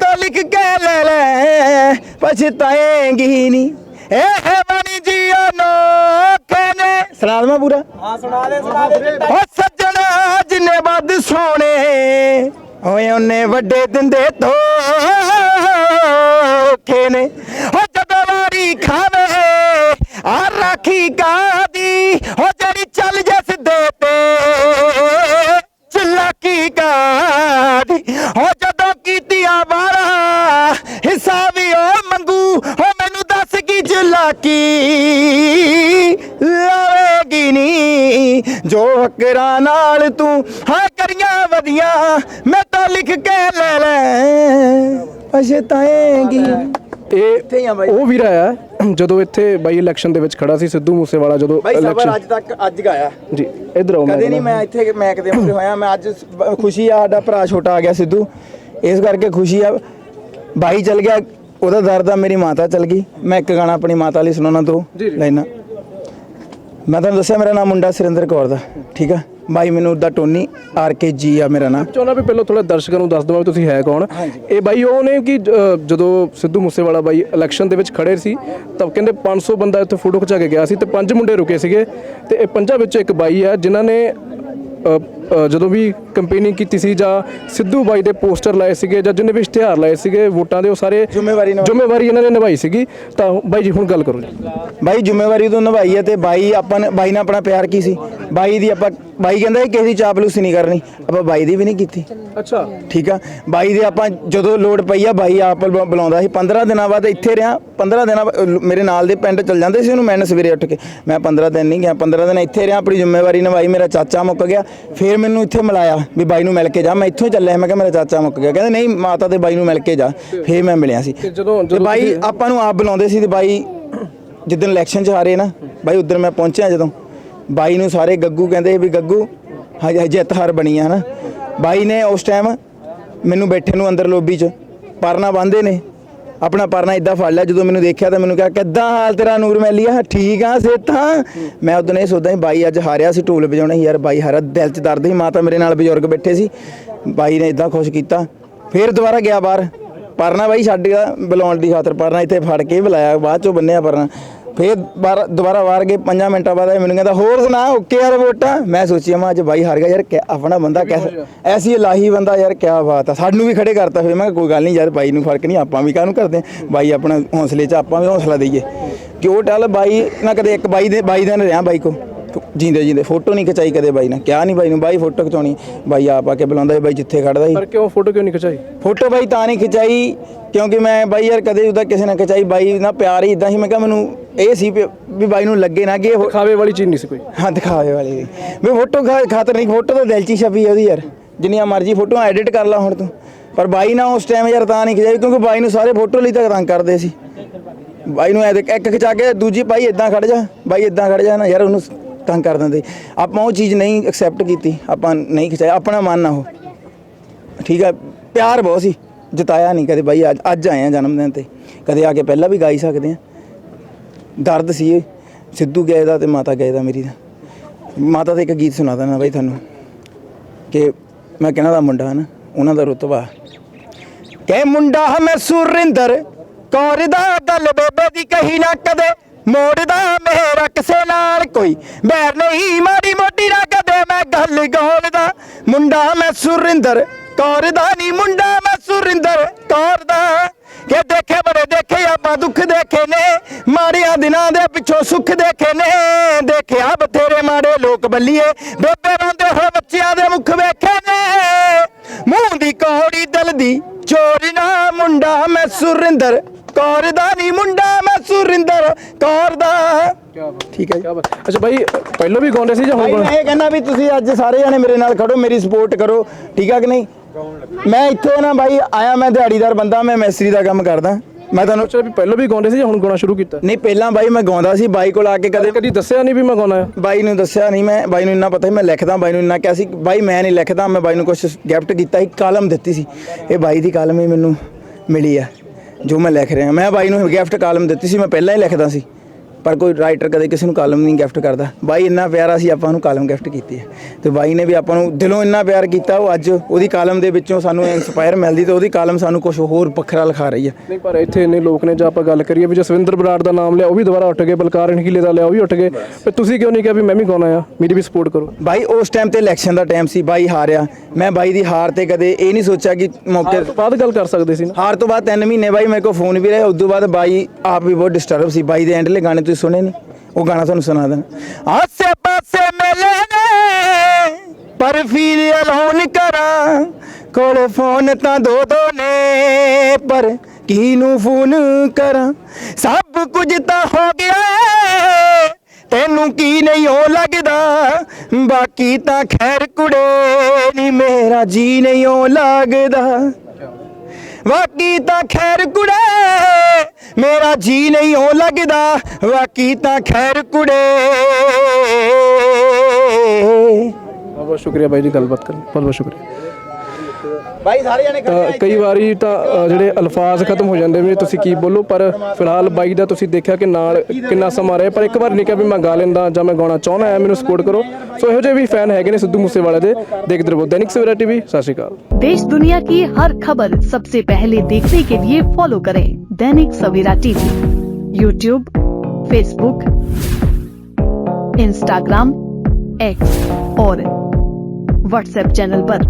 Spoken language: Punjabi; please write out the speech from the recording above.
ਤਾਂ ਲਿਖ ਕੇ ਲੈ ਲੈ ਪਛਤਾਏਂਗੀ ਨੀ। ਇਹ ਬਣੀ ਜੀਓ ਨੋਖੇ ਨੇ। ਸੁਣਾ ਦਵਾਂ ਪੂਰਾ? ਹਾਂ ਸੁਣਾ ਦੇ ਸੁਣਾ ਦੇ ਓ ਸੱਜਣਾ ਜਿੰਨੇ ਵੱਧ ਸੋਹਣੇ ਓਏ ਉਹਨੇ ਵੱਡੇ ਦਿੰਦੇ ਧੋਖੇ ਨੇ। ਓ ਜਦੋਂ ਵਾਰੀ ਖਾਵੇ ਆ ਰਾਖੀ ਕਾਦੀ? ਓ ਜੋ ਹਕਰਾਂ ਨਾਲ ਤੂੰ ਹਾਂ ਕਰੀਆਂ ਵਧੀਆਂ ਮੈਂ ਤਾਂ ਲਿਖ ਕੇ ਲੈ ਲੈ। ਪਛਤਾਏਂਗੀ ਇੱਥੇ ਹੀ ਆ ਇਹ ਬਾਈ। ਉਹ ਵੀਰ ਆਇਆ ਜਦੋਂ ਇੱਥੇ ਬਾਈ ਇਲੈਕਸ਼ਨ ਦੇ ਵਿੱਚ ਖੜਾ ਸੀ ਸਿੱਧੂ ਮੂਸੇਵਾਲਾ ਜਦੋਂ ਬਾਈ ਸਬਰ ਅੱਜ ਤੱਕ ਅੱਜ ਗਾਇਆ ਜੀ ਇਧਰ ਆਓ ਕਦੇ ਨਹੀਂ ਮੈਂ ਇੱਥੇ ਮੈਂ ਕਿਤੇ ਮੁਰੇ ਹੋਇਆ ਮੈਂ ਅੱਜ ਖੁਸ਼ੀ ਆ ਸਾਡਾ ਭਰਾ ਛੋਟਾ ਆ ਗਿਆ ਸਿੱਧੂ। ਇਸ ਕਰਕੇ ਖੁਸ਼ੀ ਆ। ਬਾਈ ਚਲ ਗਿਆ ਉਹਦਾ ਦਰਦ ਆ ਮੇਰੀ ਮਾਤਾ ਚਲ ਗਈ। ਮੈਂ ਇੱਕ ਗਾਣਾ ਆਪਣੀ ਮਾਤਾ ਲਈ ਸੁਣਾਉਣਾ ਦੋ। ਲਾਈਨਾਂ। ਮੈਂ ਤੁਹਾਨੂੰ ਦੱਸਿਆ ਮੇਰਾ ਨਾਮ ਮੁੰਡਾ ਸੁਰਿੰਦਰ ਕੌਰ ਦਾ ਠੀਕ ਆ? ਬਾਈ ਮੈਨੂੰ ਦਾ ਟੋਨੀ ਆਰ ਕੇ ਜੀ ਆ ਮੇਰਾ ਨਾਮ। ਚਾਹੁੰਦਾ ਵੀ ਪਹਿਲਾਂ ਥੋੜਾ ਦਰਸ਼ਕਾਂ ਨੂੰ ਦੱਸ ਦਵਾਂ ਵੀ ਤੁਸੀਂ ਹੈ ਕੌਣ। ਇਹ ਬਾਈ ਉਹ ਨੇ ਕਿ ਅ, ਜਦੋਂ ਸਿੱਧੂ ਮੂਸੇਵਾਲਾ ਬਾਈ ਇਲੈਕਸ਼ਨ ਦੇ ਵਿੱਚ ਖੜੇ ਸੀ ਤਾਂ ਕਹਿੰਦੇ 500 ਬੰਦਾ ਇੱਥੇ ਫੋਟੋ ਖਿਚਾ ਕੇ ਗਿਆ ਸੀ ਤੇ ਪੰਜ ਮੁੰਡੇ ਰੁਕੇ ਸੀਗੇ ਤੇ ਇਹ ਪੰਜਾਂ ਵਿੱਚੋਂ ਇੱਕ ਬਾਈ ਆ ਜਿਨ੍ਹਾਂ ਨੇ ਅ, ਜਦੋਂ ਵੀ ਕੰਪੇਨਿੰਗ ਕੀਤੀ ਸੀ ਜਾਂ ਸਿੱਧੂ ਬਾਈ ਦੇ ਪੋਸਟਰ ਲਾਏ ਸੀਗੇ ਜਾਂ ਜਿੰਨੇ ਵੀ ਇਸ਼ਤਿਹਾਰ ਲਾਏ ਸੀਗੇ ਵੋਟਾਂ ਦੇ ਉਹ ਸਾਰੇ ਜ਼ਿੰਮੇਵਾਰੀ। ਜ਼ਿੰਮੇਵਾਰੀ ਇਹਨਾਂ ਨੇ ਨਿਭਾਈ ਸੀਗੀ। ਤਾਂ ਬਾਈ ਜੀ ਹੁਣ ਗੱਲ ਕਰੋ ਜੀ। ਬਾਈ ਜ਼ਿੰਮੇਵਾਰੀ ਤੋਂ ਨਿਭਾਈ ਹੈ ਤੇ ਬਾਈ ਆਪਾਂ ਬਾਈ ਨਾਲ ਆਪਣਾ ਪਿਆਰ ਕੀ ਸੀ? ਬਾਈ ਦੀ ਆਪਾਂ ਬਾਈ ਕਹਿੰਦਾ ਸੀ ਕਿਸੇ ਦੀ ਚਾਪਲੂਸੀ ਨਹੀਂ ਕਰਨੀ ਆਪਾਂ ਬਾਈ ਦੀ ਵੀ ਨਹੀਂ ਕੀਤੀ। ਅੱਛਾ। ਠੀਕ ਆ? ਬਾਈ ਦੇ ਆਪਾਂ ਜਦੋਂ ਲੋਡ ਪਈ ਆ ਬਾਈ ਆਪ ਬੁਲਾ- ਬੁਲਾਉਂਦਾ ਸੀ। 15 ਦਿਨਾਂ ਬਾਅਦ ਇੱਥੇ ਰਿਆਂ 15 ਦਿਨਾਂ ਮੇਰੇ ਨਾਲ ਦੇ ਪਿੰਡ ਚੱਲ ਜਾਂਦੇ ਸੀ ਉਹਨੂੰ ਮੈਂ ਸਵੇਰੇ ਉੱਠ ਕੇ। ਮੈਂ 15 ਦਿਨ ਨਹੀਂ ਗਿਆ। 15 ਦਿਨ ਇੱਥੇ ਰਿਆਂ ਆਪਣੀ ਜ਼ਿੰਮੇਵਾਰੀ ਨਿਭਾਈ। ਮੇਰਾ ਚਾਚਾ ਮੁੱਕ ਗਿਆ। ਫਿਰ ਮੈਨੂੰ ਇੱਥੇ ਮਿਲਾਇਆ ਵੀ ਬਾਈ ਨੂੰ ਮਿਲ ਕੇ ਜਾ। ਮੈਂ ਇੱਥੋਂ ਹੀ ਚੱਲਿਆ। ਮੈਂ ਕਿਹਾ ਮੇਰਾ ਚਾਚਾ ਮੁੱਕ ਗਿਆ। ਕਹਿੰਦੇ ਨਹੀਂ ਮਾਤਾ ਤੇ ਬਾਈ ਨੂੰ ਮਿਲ ਕੇ ਜਾ। ਫਿਰ ਮੈਂ ਮਿਲਿਆ ਸੀ। ਤੇ ਜਦੋਂ- ਤੇ ਜਦੋਂ ਬਾਈ ਤੁਸੀਂ- ਆਪਾਂ ਨੂੰ ਆਪ ਬੁਲਾਉਂਦੇ ਸੀ ਤੇ ਬਾਈ ਜਿੱਦਣ ਇਲੈਕਸ਼ਨ 'ਚ ਹਾਰੇ ਨਾ ਬਾਈ ਉਧਰ ਮੈਂ ਪਹੁੰਚਿਆ ਜਦੋਂ। ਬਾਈ ਨੂੰ ਸਾਰੇ ਗੱਗੂ ਕਹਿੰਦੇ ਵੀ ਗੱਗੂ, ਹਜੇ ਜਿੱਤ ਹਾਰ ਬਣੀ ਆ ਨਾ ਬਾਈ ਨੇ ਉਸ ਟਾਈਮ ਮੈਨੂੰ ਬੈਠੇ ਨੂੰ ਅੰਦਰ ਲੋਬੀ 'ਚ, ਪਰਨਾ ਬੰਦੇ ਨੇ। ਆਪਣਾ ਪਰਨਾ ਇਦਾਂ ਫੜ ਲਿਆ, ਜਦੋਂ ਮੈਨੂੰ ਦੇਖਿਆ ਤਾਂ ਮੈਨੂੰ ਕਿਹਾ, ਕਿੱਦਾਂ ਹਾਲ ਤੇਰਾ ਨੂਰ ਮੈਲੀਆ ਠੀਕ ਆ ਸੇਤਾ ਮੈਂ ਉਦੋਂ ਇਹ ਸੋਚਦਾ ਸੀ, ਬਾਈ ਅੱਜ ਹਾਰਿਆ ਸੀ, ਢੋਲ ਵਜਾਉਣਾ ਯਾਰ ਬਾਈ ਹਾਰਿਆ ਦਿਲ 'ਚ ਦਰਦ ਸੀ, ਮਾਤਾ ਮੇਰੇ ਨਾਲ ਬਜ਼ੁਰਗ ਬੈਠੇ ਸੀ। ਬਾਈ ਨੇ ਇਦਾਂ ਖੁਸ਼ ਕੀਤਾ। ਫਿਰ ਦੁਬਾਰਾ ਗਿਆ ਬਾਹਰ। ਪਰਨਾ ਬਾਈ ਛੱਡ ਗਿਆ, ਬੁਲਾਉਣ ਦੀ ਖਾਤਰ ਪਰਨਾ ਇੱਥੇ ਫੜ ਕੇ ਬੁਲਾਇਆ, ਬਾਅਦ ਚੋਂ ਬੰਨਿਆ ਪਰਨਾ। ਫੇਰ ਬਾਹਰ ਦੁਬਾਰਾ ਵਾਰ ਗਏ 5 ਮਿੰਟਾਂ ਬਾਅਦ ਇਹ ਮੈਨੂੰ ਕਹਿੰਦਾ ਹੋਰ ਸੁਣਾ ਓਕੇ ਯਾਰ ਵੋਟਾਂ। ਮੈਂ ਸੋਚਿਆ ਮੈਂ ਅੱਜ ਬਾਈ ਹਾਰ ਗਿਆ ਯਾਰ ਕਿਆ ਆਪਣਾ ਬੰਦਾ ਕੈਸਾ ਐਸੀ ਲਾਹੀ ਬੰਦਾ ਯਾਰ ਕਿਆ ਬਾਤ ਆ। ਸਾਨੂੰ ਵੀ ਖੜੇ ਕਰਤਾ ਫਿਰ ਮੈਂ ਕਿਹਾ ਕੋਈ ਗੱਲ ਨਹੀਂ ਯਾਰ ਬਾਈ ਨੂੰ ਫ਼ਰਕ ਨਹੀਂ ਆਪਾਂ ਵੀ ਕਾਹਨੂੰ ਕਰਦੇ? ਬਾਈ ਆਪਣਾ ਹੌਸਲੇ 'ਚ ਆਪਾਂ ਵੀ ਹੌਸਲਾ ਦਈਏ। ਕਿ ਉਹ ਟੱਲ ਬਾਈ ਨਾ ਕਦੇ ਇੱਕ ਬਾਈ ਦੇ ਬਾਈ ਦਿਨ ਰਿਹਾ ਬਾਈ ਕੋ ਜਿੰਦੇ ਜਿੰਦੇ ਫੋਟੋ ਨਹੀਂ ਖਿਚਾਈ ਕਦੇ ਬਾਈ ਨੇ ਕਿਹਾ ਨਹੀਂ ਬਾਈ ਨੂੰ ਬਾਈ ਫੋਟੋ ਖਿਚਾਉਣੀ ਬਾਈ ਆਪ ਆ ਕੇ ਬੁਲਾਉਂਦਾ ਸੀ ਬਾਈ ਜਿੱਥੇ ਖੜਦਾ ਸੀ। ਪਰ ਕਿਉਂ ਫੋਟੋ ਕਿਉਂ ਨਹੀਂ ਖਿਚਾਈ? ਫੋਟੋ ਬਾਈ ਤਾਂ ਨਹੀਂ ਖਿਚਾਈ ਕਿਉਂਕਿ ਮੈਂ ਬਾਈ ਯਾਰ ਕਦੇ ਉਹਦਾ ਕਿਸੇ ਨਾਲ ਖਿਚਾਈ ਬਾਈ ਨਾਲ ਪਿਆਰ ਹੀ ਇਦਾਂ ਸੀ ਮੈਂ ਕਿਹਾ ਮੈਨੂੰ ਇਹ ਸੀ ਵੀ ਬਾਈ ਨੂੰ ਲੱਗੇ ਨਾ ਕਿ ਇਹ ਫੋ- ਖਾਵੇ ਵਾਲੀ ਚੀਜ਼ ਨਹੀਂ ਸੀ ਕੋਈ। ਹਾਂ ਦਿਖਾਵੇ ਵਾਲੀ ਵੀ ਫੋਟੋ ਖਾ- ਖਾਤਰ ਨਹੀਂ ਫੋਟੋ ਤਾਂ ਦਿਲ 'ਚ ਹੀ ਛਪੀ ਉਹਦੀ ਯਾਰ। ਜਿੰਨੀਆਂ ਮਰਜ਼ੀ ਫੋਟੋਆਂ ਐਡਿਟ ਕਰ ਲਾ ਹੁਣ ਤੂੰ। ਪਰ ਬਾਈ ਨਾਲ ਉਸ ਟਾਈਮ ਯਾਰ ਤਾਂ ਨਹੀਂ ਖਿਚਾਈ ਕਿਉਂਕਿ ਬਾਈ ਨੂੰ ਸਾਰੇ ਫੋਟੋ ਲਈ ਤਾਂ ਤੰਗ ਕਰਦੇ ਸੀ। ਬਾਈ ਨੂੰ ਐ ਇੱਕ ਖਿਚਾ ਕੇ ਦੂਜੀ ਬਾਈ ਇਦਾਂ ਖੜ ਜਾ ਬਾਈ ਇਦਾਂ ਖੜ ਜਾ ਨਾ ਯਾਰ ਉਹਨੂੰ ਤੰਗ ਕਰ ਦਿੰਦੇ। ਆਪਾਂ ਉਹ ਚੀਜ਼ ਨਹੀਂ ਐਕਸੈਪਟ ਕੀਤੀ, ਆਪਾਂ ਨਹੀਂ ਖਿਚਾਇਆ, ਆਪਣਾ ਮਨ ਨਾ ਉਹ ਠੀਕ ਹੈ ਪਿਆਰ ਬਹੁਤ ਸੀ, ਜਤਾਇਆ ਨਹੀਂ ਕਦੇ। ਬਾਈ, ਅੱਜ ਅੱਜ ਆਏ ਆ ਜਨਮ ਦਿਨ ਤੇ। ਕਦੇ ਆ ਕੇ ਪਹਿਲਾਂ ਵੀ ਗਾਈ ਸਕਦੇ ਆ। ਦਰਦ ਸੀ ਸਿੱਧੂ ਗਏ ਦਾ ਤੇ ਮਾਤਾ ਗਏ ਦਾ ਮੇਰੀ ਦਾ। ਮਾਤਾ ਦਾ ਇੱਕ ਗੀਤ ਸੁਣਾ ਦੇਣਾ ਬਾਈ ਤੁਹਾਨੂੰ, ਕਿ ਮੈਂ ਕਿਹਨਾਂ ਦਾ ਮੁੰਡਾ ਨਾ, ਉਹਨਾਂ ਦਾ ਰੁਤਬਾ। ਕਿ ਮੁੰਡਾ ਮੈਂ ਸੁਰਿੰਦਰ, ਕੌਰ ਦਾ ਗੱਲ ਬੇਬੇ ਦੀ ਕਹੀ ਨਾ ਕਦੇ। ਮੋੜਦਾ ਮੇਰਾ ਕਿਸੇ ਨਾਲ ਕੋਈ। ਬੈਰ ਨਹੀਂ, ਮਾੜੀ ਮੋਟੀ ਨਾ ਕਦੇ ਮੈਂ ਗੱਲ ਗੋਲਦਾ ਮੁੰਡਾ ਮੈਂ ਸੁਰਿੰਦਰ ਕੌਰ ਦਾ ਨਹੀਂ, ਮੁੰਡਾ ਮੈਂ ਸੁਰਿੰਦਰ ਕੌਰ ਦਾ ਕਿ ਦੇਖੇ ਬੜੇ ਦੇਖੇ, ਆਪਾਂ ਦੁੱਖ ਦੇਖੇ ਨੇ। ਮਾੜਿਆਂ ਦਿਨਾਂ ਦੇ ਪਿੱਛੋਂ ਸੁੱਖ ਦੇਖੇ ਨੇ। ਦੇਖਿਆ ਬਥੇਰੇ ਮਾੜੇ ਲੋਕ ਬੱਲੀਏ। ਬੇਬੇ ਰੋਂਦੇ ਹੋਏ ਬੱਚਿਆਂ ਦੇ ਮੁੱਖ ਵੇਖ ਨੇ ਮੂੰਹ ਦੀ ਕੌੜੀ ਦਿਲ ਦੀ ਚੋਰੀ ਨਾ ਮੁੰਡਾ ਮੈਂ ਸੁਰਿੰਦਰ ਕੌਰ ਦਾ ਨਹੀਂ ਮੁੰਡਾ ਮੈਂ ਸੁਰਿੰਦਰ ਕੌਰ ਦਾ। ਠੀਕ ਹੈ ਜੀ। ਅੱਛਾ ਬਾਈ ਪਹਿਲਾਂ ਵੀ ਗਾਉਂਦੇ ਸੀ ਜਾਂ ਹੁਣ ਭਾਈ ਮੈਂ ਇਹ ਕਹਿੰਦਾ ਵੀ ਤੁਸੀਂ ਅੱਜ ਸਾਰੇ ਜਣੇ ਮੇਰੇ ਨਾਲ ਖੜੋ ਮੇਰੀ ਸਪੋਰਟ ਕਰੋ। ਠੀਕ ਆ ਕਿ ਨਹੀਂ? ਮੈਂ ਇੱਥੇ ਨਾ ਬਾਈ ਆਇਆ ਮੈਂ ਦਿਹਾੜੀਦਾਰ ਬੰਦਾ ਮੈਂ ਮੈਸਰੀ ਦਾ ਕੰਮ ਕਰਦਾ। ਮੈਂ ਤੁਹਾਨੂੰ ਅੱਛਾ ਵੀ ਪਹਿਲਾਂ ਵੀ ਗਾਉਂਦੇ ਸੀ ਜਾਂ ਹੁਣ ਗਾਉਣਾ ਸ਼ੁਰੂ ਕੀਤਾ? ਨਹੀਂ ਪਹਿਲਾਂ ਬਾਈ ਮੈਂ ਗਾਉਂਦਾ ਸੀ ਬਾਈ ਕੋਲ ਆ ਕੇ ਕਦੇ ਕਦੀ ਦੱਸਿਆ ਨਹੀਂ ਵੀ ਮੈਂ ਗਾਉਣਾ ਹੈ? ਬਾਈ ਨੂੰ ਦੱਸਿਆ ਨਹੀਂ ਮੈਂ ਬਾਈ ਨੂੰ ਇੰਨਾ ਪਤਾ ਸੀ ਮੈਂ ਲਿਖਦਾ ਬਾਈ ਨੂੰ ਇੰਨਾ ਕਿਹਾ ਸੀ ਬਾਈ ਮੈਂ ਨਹੀਂ ਲਿਖਦਾ ਮੈਂ ਬਾਈ ਨੂੰ ਕੁਝ ਗਿਫਟ ਕੀਤਾ ਸੀ ਕਲਮ ਦਿੱਤੀ ਸੀ। ਇਹ ਬਾਈ ਦੀ ਕਲਮ ਹੀ ਮੈਨੂੰ ਮਿਲੀ ਆ ਜੋ ਮੈਂ ਲਿਖ ਰਿਹਾ। ਮੈਂ ਬਾਈ ਨੂੰ ਗਿਫਟ ਕਾਲਮ ਦਿੱਤੀ ਸੀ, ਮੈਂ ਪਹਿਲਾਂ ਹੀ ਲਿਖਦਾ ਸੀ। ਪਰ ਕੋਈ ਰਾਈਟਰ ਕਦੇ ਕਿਸੇ ਨੂੰ ਕਾਲਮ ਨਹੀਂ ਗਿਫਟ ਕਰਦਾ। ਬਾਈ ਇੰਨਾ ਪਿਆਰਾ ਸੀ ਆਪਾਂ ਨੂੰ ਕਾਲਮ ਗਿਫਟ ਕੀਤੀ ਹੈ। ਤੇ ਬਾਈ ਨੇ ਵੀ ਆਪਾਂ ਨੂੰ ਦਿਲੋਂ ਇੰਨਾ ਪਿਆਰ ਕੀਤਾ ਉਹ ਅੱਜ ਉਹਦੀ ਕਾਲਮ ਦੇ ਵਿੱਚੋਂ ਸਾਨੂੰ ਇਨਸਪਾਇਰ ਮਿਲਦੀ ਤੇ ਉਹਦੀ ਕਾਲਮ ਸਾਨੂੰ ਕੁਝ ਹੋਰ ਵੱਖਰਾ ਲਿਖਾ ਰਹੀ ਹੈ। ਨਹੀਂ ਪਰ ਇੱਥੇ ਇੰਨੇ ਲੋਕ ਨੇ ਜੇ ਆਪਾਂ ਗੱਲ ਕਰੀਏ ਵੀ ਜਸਵਿੰਦਰ ਬਰਾੜ ਦਾ ਨਾਮ ਲਿਆ ਉਹ ਵੀ ਦੁਬਾਰਾ ਉੱਠ ਗਏ ਬਲਕਾਰ ਅਣਖੀਲੇ ਦਾ ਲਿਆ ਉਹ ਵੀ ਉੱਠ ਗਏ। ਪਰ ਤੁਸੀਂ ਕਿਉਂ ਨਹੀਂ ਕਿਹਾ ਵੀ ਮੈਂ ਵੀ ਗਾਉਣਾ ਆ? ਮੇਰੀ ਵੀ ਸਪੋਰਟ ਕਰੋ। ਬਾਈ ਉਸ ਟਾਈਮ ਤੇ ਇਲੈਕਸ਼ਨ ਦਾ ਟਾਈਮ ਸੀ ਬਾਈ ਹਾਰਿਆ। ਮੈਂ ਬਾਈ ਦੀ ਹਾਰ ਤੇ ਕਦੇ ਇਹ ਨਹੀਂ ਸੋਚਿਆ ਕਿ ਮੌਕੇ ਉਸ ਤੋਂ ਬਾਅਦ ਗੱਲ ਕਰ ਸਕਦੇ ਸੀ ਨਾ। ਹਾਰ ਤੋਂ ਬਾਅਦ 3 ਮਹੀਨੇ ਬਾਈ ਮੇਰੇ ਕੋਲ ਫੋਨ ਵੀ ਰਿਹਾ ਉਦੋਂ ਬਾਅਦ ਬਾਈ ਆਪ ਵੀ ਬਹੁਤ ਡਿਸਟਰਬ ਸੀ। ਬਾਈ ਦੇ ਐਂਡਲੇ ਗਾਣੇ ਤੁਸੀਂ ਸੁਣੇ ਨਹੀਂ, ਉਹ ਗਾਣਾ ਤੁਹਾਨੂੰ ਸੁਣਾ ਦੇਣਾ। ਆਸੇ ਪਾਸੇ ਮਿਲੇ ਨੇ ਪਰ ਫੀਲ ਅਲੋਨ ਕਰਾਂ, ਕੋਲ ਫੋਨ ਤਾਂ ਦੋ ਦੋ ਨੇ, ਪਰ ਕਿਹਨੂੰ ਫੋਨ ਕਰਾਂ? ਸਭ ਕੁਝ ਤਾਂ ਹੋ ਗਿਆ, ਤੈਨੂੰ ਕੀ ਨਹੀਂ ਹੋ ਲੱਗਦਾ, ਬਾਕੀ ਤਾਂ ਖੈਰ ਕੁੜੇ ਨਹੀਂ ਮੇਰਾ ਜੀ ਨਹੀਂ ਹੋ ਲੱਗਦਾ। ਬਾਕੀ ਤਾਂ ਖੈਰ ਕੁੜੇ ਮੇਰਾ ਜੀ ਨਹੀਂ ਹੋ ਲੱਗਦਾ। ਵਾਕੀ ਤਾਂ ਖੈਰ ਕੁੜੇ। ਬਹੁਤ ਬਹੁਤ ਸ਼ੁਕਰੀਆ ਬਾਈ ਜੀ, ਗੱਲਬਾਤ ਕਰਨ ਬਹੁਤ ਬਹੁਤ ਸ਼ੁਕਰੀਆ। ਬਾਈ ਸਾਰੇ ਜਣੇ ਤਾਂ ਕਈ ਵਾਰੀ ਤਾਂ ਅ, ਜਿਹੜੇ ਅਲਫਾਜ਼ ਖਤਮ ਹੋ ਜਾਂਦੇ ਵੀ ਤੁਸੀਂ ਕੀ ਬੋਲੋ ਪਰ ਫਿਲਹਾਲ ਬਾਈ ਦਾ ਤੁਸੀਂ ਦੇਖਿਆ ਕਿ ਨਾਲ ਕਿੰਨਾ ਸਮਾਂ ਰਿਹਾ ਪਰ ਇੱਕ ਵਾਰ ਨਹੀਂ ਕਿਹਾ ਵੀ ਮੈਂ ਗਾ ਲੈਂਦਾ ਜਾਂ ਮੈਂ ਗਾਉਣਾ ਚਾਹੁੰਦਾ ਹਾਂ ਮੈਨੂੰ ਸਪੋਰਟ ਕਰੋ ਸੋ ਇਹੋ ਜਿਹੇ ਵੀ ਫੈਨ ਹੈਗੇ ਨੇ ਸਿੱਧੂ ਮੂਸੇਵਾਲੇ ਦੇ ਦੇਖਦੇ ਰਹੋ ਦੈਨਿਕ ਸਵੇਰਾ ਟੀਵੀ ਸਤਿ ਸ਼੍ਰੀ ਅਕਾਲ देश दुनिया की हर खबर सबसे पहले देखने के लिए फॉलो करें Dainik Savera TV YouTube Facebook Instagram X और व्हाट्सएप चैनल पर।